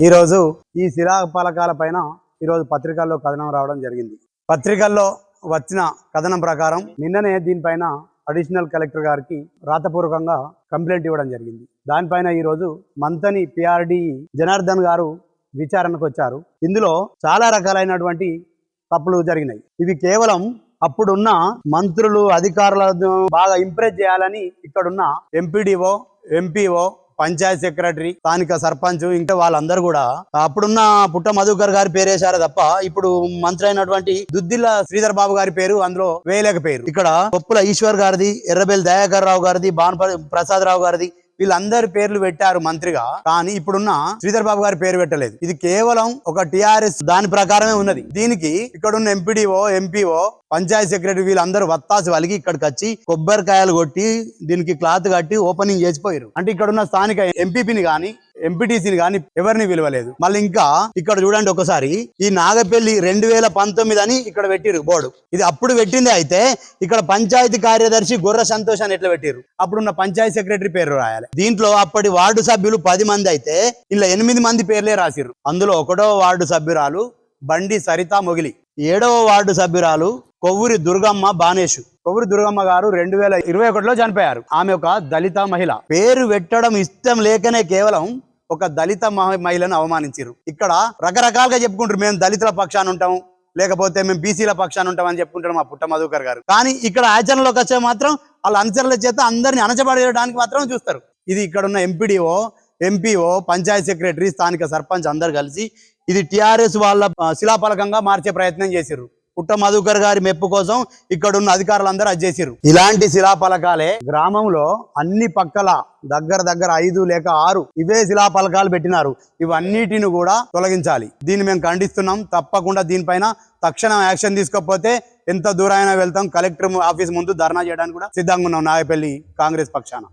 ఈరోజు ఈ శిలా ఫలకాల పైన ఈరోజు పత్రికల్లో కథనం రావడం జరిగింది. పత్రికల్లో వచ్చిన కథనం ప్రకారం నిన్ననే దీనిపైన అడిషనల్ కలెక్టర్ గారికి రాతపూర్వకంగా కంప్లైంట్ ఇవ్వడం జరిగింది. దానిపైన ఈరోజు మంతని పిఆర్డి జనార్దన్ గారు విచారణకు వచ్చారు. ఇందులో చాలా రకాలైనటువంటి తప్పులు జరిగినాయి. ఇవి కేవలం అప్పుడున్న మంత్రులు అధికారులను బాగా ఇంప్రెస్ చేయాలని ఇక్కడున్న ఎంపీడీఓ ఎంపీఓ పంచాయత్ సెక్రటరీ స్థానిక సర్పంచ్ ఇంకా వాళ్ళందరూ కూడా. అప్పుడున్న పుట్ట మధుకర్ గారి పేరేశారు తప్ప ఇప్పుడు మంత్రి అయినటువంటి దుద్దిల్ల శ్రీధర్ బాబు గారి పేరు అందులో వేయలేక పేరు ఇక్కడ కొప్పుల ఈశ్వర్ గారిది ఎర్రబెల్ దయాకర్ రావు గారిది బాన్ ప్రసాద్ రావు గారిది వీళ్ళందరి పేర్లు పెట్టారు మంత్రిగా. కానీ ఇప్పుడున్న శ్రీధర్ బాబు గారి పేరు పెట్టలేదు. ఇది కేవలం ఒక టిఆర్ఎస్ దాని ప్రకారమే ఉన్నది. దీనికి ఇక్కడున్న ఎంపీడీఓ ఎంపీఓ పంచాయత్ సెక్రటరీ వీళ్ళందరూ వత్తాసి వాళ్ళకి ఇక్కడికి వచ్చి కొబ్బరికాయలు కొట్టి దీనికి క్లాత్ కట్టి ఓపెనింగ్ చేసిపోయారు అంటే ఇక్కడ ఉన్న స్థానిక ఎంపీపీని గాని ఎంపీటీసీని గాని ఎవరిని పిలవలేదు. మళ్ళీ ఇంకా ఇక్కడ చూడండి ఒకసారి ఈ నాగపల్లి రెండు వేల పంతొమ్మిది అని ఇక్కడ పెట్టిరు బోర్డు. ఇది అప్పుడు పెట్టింది అయితే ఇక్కడ పంచాయతీ కార్యదర్శి గుర్ర సంతోష్ అని ఎట్లా పెట్టిరు అప్పుడున్న పంచాయతీ సెక్రటరీ పేరు రాయాలి. దీంట్లో అప్పటి వార్డు సభ్యులు పది మంది అయితే ఇలా ఎనిమిది మంది పేర్లే రాసిరు అందులో ఒకటో వార్డు సభ్యురాలు బండి సరిత మొగిలి ఏడవ వార్డు సభ్యురాలు కొవ్వూరి దుర్గమ్మ బానేషు. కొవ్వూరి దుర్గమ్మ గారు రెండు వేల ఇరవై ఒకటిలో చనిపోయారు. ఆమె ఒక దళిత మహిళ. పేరు పెట్టడం ఇష్టం లేకనే కేవలం ఒక దళిత మహ- మహిళను అవమానించారు ఇక్కడ రకరకాలుగా చెప్పుకుంటారు మేము దళితుల పక్షాన ఉంటాం లేకపోతే మేము బీసీల పక్షాన ఉంటాం అని చెప్పుకుంటారు మా పుట్ట మధుకర్ గారు. కానీ ఇక్కడ ఆచరణలోకి వచ్చే మాత్రం వాళ్ళ అనుచరుల చేత అందరిని అణచబడేయడానికి మాత్రం చూస్తారు. ఇది ఇక్కడ ఉన్న ఎంపీడీఓ ఎంపీఓ పంచాయత్ సెక్రటరీ స్థానిక సర్పంచ్ అందరు కలిసి ఇది టీఆర్ఎస్ వాళ్ళ శిలాఫలకంగా మార్చే ప్రయత్నం చేశారు పుట్ట మధుకర్ గారి మెప్పు కోసం ఇక్కడ ఉన్న అధికారులందరూ అది చేసిర్రు. ఇలాంటి శిలాఫలకాలే గ్రామంలో అన్ని పక్కల దగ్గర దగ్గర ఐదు లేక ఆరు ఇవే శిలాఫలకాలు పెట్టినారు. ఇవన్నిటిని కూడా తొలగించాలి. దీన్ని మేము ఖండిస్తున్నాం. తప్పకుండా దీనిపైన తక్షణం యాక్షన్ తీసుకోకపోతే ఎంత దూరైనా వెళ్తాం. కలెక్టర్ ఆఫీస్ ముందు ధర్నా చేయడానికి కూడా సిద్ధంగా ఉన్నాం. నాగపల్లి కాంగ్రెస్ పక్షాన.